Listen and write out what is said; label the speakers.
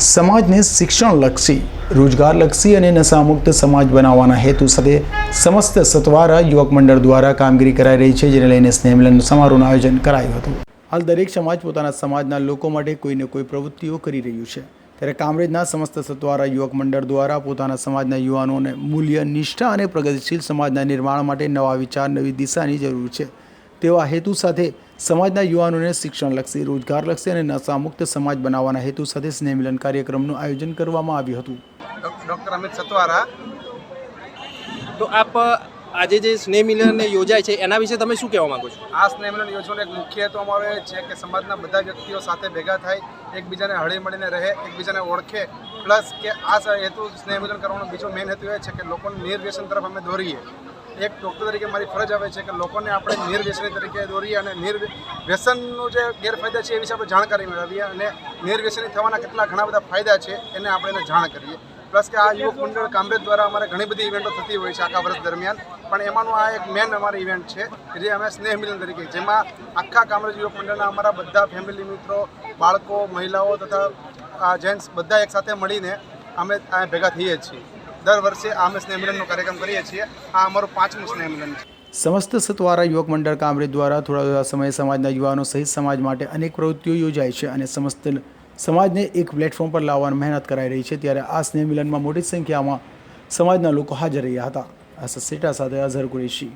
Speaker 1: સમાજને શિક્ષણલક્ષી, રોજગારલક્ષી અને નશામુક્ત સમાજ બનાવવાના હેતુ સાથે સમસ્ત સતવારા યુવક મંડળ દ્વારા કામગીરી કરાઈ રહી છે, જેને લઈને સ્નેહમિલન સમારોહનું આયોજન કરાયું હતું. હાલ દરેક સમાજ પોતાના સમાજના લોકો માટે કોઈને કોઈ પ્રવૃત્તિઓ કરી રહ્યું છે. ત્યારે કામરેજના સમસ્ત સત્વારા યુવક મંડળ દ્વારા પોતાના સમાજના યુવાનોને મૂલ્ય, નિષ્ઠા અને પ્રગતિશીલ સમાજના નિર્માણ માટે નવા વિચાર, નવી દિશાની જરૂર છે. તેવા હેતુ સાથે સમાજના યુવાનોને શિક્ષણલક્ષી રોજગારલક્ષી અને નશામુક્ત સમાજ બનાવવાના હેતુ સાથે સ્નેહમિલન કાર્યક્રમનું આયોજન કરવામાં આવ્યું હતું.
Speaker 2: ડૉક્ટર અમિત સતવારા.
Speaker 3: તો આપ આજે જે સ્નેહ મિલન યોજાય છે એના વિશે તમે શું કહેવા માંગો છો?
Speaker 2: આ સ્નેહમિલન યોજવાનો એક મુખ્ય હેતુ અમારો એ છે કે સમાજના બધા વ્યક્તિઓ સાથે ભેગા થાય એકબીજાને હળી મળીને રહે એકબીજાને ઓળખે. પ્લસ કે આ હેતુ સ્નેહમિલન કરવાનો બીજો મેઇન હેતુ એ છે કે લોકોને નિર્વ્યસન તરફ અમે દોરીએ. એક ડૉક્ટર તરીકે મારી ફરજ આવે છે કે લોકોને આપણે નિર્વ્યસની તરીકે દોરીએ અને નિર વ્યસનનું જે ગેરફાયદા છે એ વિશે આપણે જાણકારી મેળવીએ અને નિર્વ્યસની થવાના કેટલા ઘણા બધા ફાયદા છે એને આપણે એને જાણ કરીએ. પ્લસ કે આ યુવક મંડળ કામરેજ દ્વારા અમારે ઘણી બધી ઇવેન્ટો થતી હોય છે આખા વર્ષ દરમિયાન. પણ એમાંનું આ એક મેન અમારી ઇવેન્ટ છે કે જે અમે સ્નેહ મિલન તરીકે, જેમાં આખા કામરેજ યુવક મંડળના અમારા બધા ફેમિલી મિત્રો, બાળકો, મહિલાઓ તથા જેન્ટ્સ બધા એકસાથે મળીને અમે ભેગા થઈએ છીએ. દર વર્ષે આ અમે સ્નેહ કાર્યક્રમ કરીએ છીએ. આ અમારું પાંચમું સ્નેહમિલન છે.
Speaker 1: સમસ્ત સત્વારા યુવક મંડળ કામરેજ દ્વારા થોડા થોડા સમયે સમાજના યુવાનો સહિત સમાજ માટે અનેક પ્રવૃત્તિઓ યોજાય છે અને સમસ્ત સમાજને એક પ્લેટફોર્મ પર લાવવાની મહેનત કરાઈ રહી છે ત્યારે આ સ્નેહ મિલનમાં મોટી સંખ્યામાં સમાજના લોકો હાજર રહ્યા હતા. આ સેટા સાથે અઝહર કુરેશી.